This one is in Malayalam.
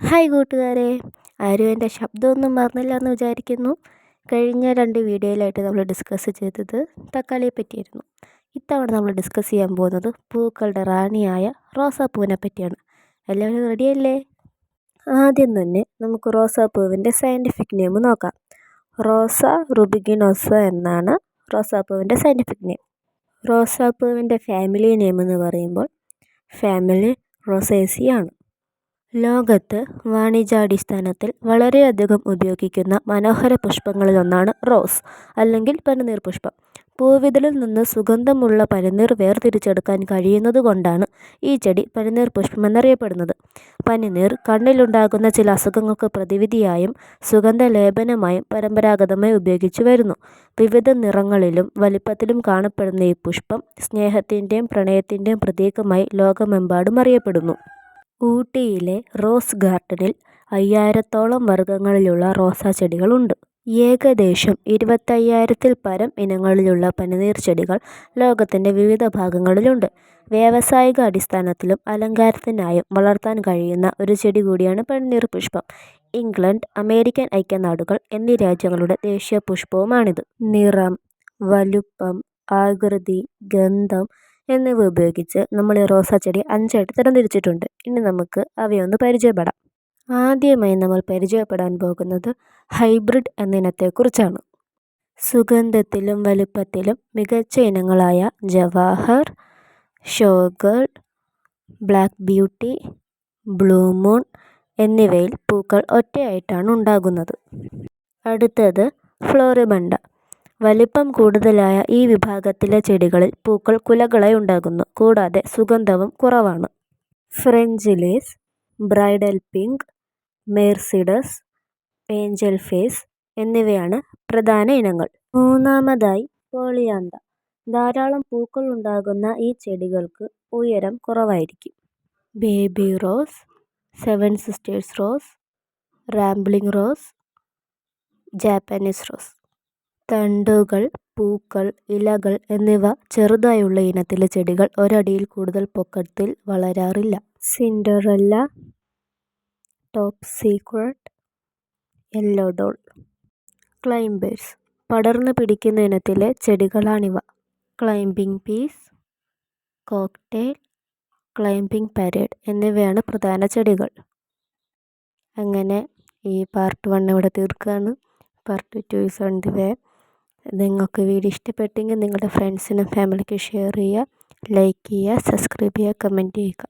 ഹായ് കൂട്ടുകാരെ. ആരും എന്റെ ശബ്ദമൊന്നും മറന്നില്ല എന്ന് വിചാരിക്കുന്നു. കഴിഞ്ഞ രണ്ട് വീഡിയോയിലായിട്ട് നമ്മൾ ഡിസ്കസ് ചെയ്തത് തക്കാളിയെ പറ്റിയായിരുന്നു ഇത്തവണ നമ്മൾ ഡിസ്കസ് ചെയ്യാൻ പോകുന്നത് പൂക്കളുടെ റാണിയായ റോസാപ്പൂവിനെ പറ്റിയാണ്. എല്ലാവരും റെഡിയല്ലേ ആദ്യം തന്നെ നമുക്ക് റോസാപ്പൂവിന്റെ സയന്റിഫിക് നെയിം നോക്കാം. റോസ റുബിഗിനോസ എന്നാണ് റോസാപ്പൂവിന്റെ സയന്റിഫിക് നെയിം റോസാപ്പൂവിന്റെ ഫാമിലി നെയിം എന്ന് പറയുമ്പോൾ ഫാമിലി റോസേസിയാണ്. ലോകത്ത് വാണിജ്യാടിസ്ഥാനത്തിൽ വളരെയധികം ഉപയോഗിക്കുന്ന മനോഹര പുഷ്പങ്ങളിലൊന്നാണ് റോസ് അല്ലെങ്കിൽ പനിനീർ പുഷ്പം. പൂവിതളിൽ നിന്ന് സുഗന്ധമുള്ള പനിനീർ വേർതിരിച്ചെടുക്കാൻ കഴിയുന്നതുകൊണ്ടാണ് ഈ ചെടി പനിനീർ പുഷ്പം എന്നറിയപ്പെടുന്നത് പനിനീർ കണ്ണിലുണ്ടാകുന്ന ചില അസുഖങ്ങൾക്ക് പ്രതിവിധിയായും സുഗന്ധലേപനമായും പരമ്പരാഗതമായി ഉപയോഗിച്ചു വരുന്നു. വിവിധ നിറങ്ങളിലും വലിപ്പത്തിലും കാണപ്പെടുന്ന ഈ പുഷ്പം സ്നേഹത്തിന്റെയും പ്രണയത്തിന്റെയും പ്രതീകമായി ലോകമെമ്പാടും അറിയപ്പെടുന്നു. ഊട്ടിയിലെ റോസ് ഗാർഡനിൽ അയ്യായിരത്തോളം വർഗങ്ങളിലുള്ള റോസാ ചെടികളുണ്ട്. ഏകദേശം ഇരുപത്തയ്യായിരത്തിൽ പരം ഇനങ്ങളിലുള്ള പനിനീർ ചെടികൾ ലോകത്തിന്റെ വിവിധ ഭാഗങ്ങളിലുണ്ട്. വ്യാവസായിക അടിസ്ഥാനത്തിലും അലങ്കാരത്തിനായും വളർത്താൻ കഴിയുന്ന ഒരു ചെടി കൂടിയാണ് പനിനീർ പുഷ്പം. ഇംഗ്ലണ്ട് അമേരിക്കൻ ഐക്യനാടുകൾ എന്നീ രാജ്യങ്ങളുടെ ദേശീയ പുഷ്പവുമാണിത്. നിറം വലുപ്പം ആകൃതി ഗന്ധം എന്നിവ ഉപയോഗിച്ച് നമ്മൾ ഈ റോസാ ചെടി അഞ്ചായിട്ട് തരംതിരിച്ചിട്ടുണ്ട്. ഇനി നമുക്ക് അവയൊന്ന് പരിചയപ്പെടാം. ആദ്യമായി നമ്മൾ പരിചയപ്പെടാൻ പോകുന്നത് ഹൈബ്രിഡ് എന്നതിനത്തെക്കുറിച്ചാണ്. സുഗന്ധത്തിലും വലുപ്പത്തിലും മികച്ച ഇനങ്ങളായ ജവാഹർ ഷോഗൾ ബ്ലാക്ക് ബ്യൂട്ടി ബ്ലൂ മൂൺ എന്നിവയിൽ പൂക്കൾ ഒറ്റയായിട്ടാണ് ഉണ്ടാകുന്നത്. അടുത്തത് ഫ്ലോറിബണ്ട വലിപ്പം കൂടുതലായ ഈ വിഭാഗത്തിലെ ചെടികളിൽ പൂക്കൾ കുലകളായി ഉണ്ടാകുന്നു. കൂടാതെ സുഗന്ധവും കുറവാണ്. French lace bridal pink Mercedes angel face എന്നിവയാണ് പ്രധാന ഇനങ്ങൾ. മൂന്നാമതായി പോളിയാന്ത. ധാരാളം പൂക്കൾ ഉണ്ടാകുന്ന ഈ ചെടികൾക്ക് ഉയരം കുറവായിരിക്കും. Baby rose seven sisters rose rambling rose Japanese rose. തണ്ടുകൾ പൂക്കൾ ഇലകൾ എന്നിവ ചെറുതായുള്ള ഇനത്തിലെ ചെടികൾ ഒരടിയിൽ കൂടുതൽ പൊക്കത്തിൽ വളരാറില്ല. Cinderella top secret yellow climbers പടർന്നു പിടിക്കുന്ന ഇനത്തിലെ ചെടികളാണിവ. Climbing peace cocktail climbing parade എന്നിവയാണ് പ്രധാന ചെടികൾ. അങ്ങനെ ഈ പാർട്ട് വൺ ഇവിടെ തീർക്കുകയാണ് part two is on the way. നിങ്ങൾക്ക് വീഡിയോ ഇഷ്ടപ്പെട്ടെങ്കിൽ നിങ്ങളുടെ ഫ്രണ്ട്സിനും ഫാമിലിക്കും ഷെയർ ചെയ്യുക ലൈക്ക് ചെയ്യുക സബ്സ്ക്രൈബ് ചെയ്യുക കമന്റ് ചെയ്യുക.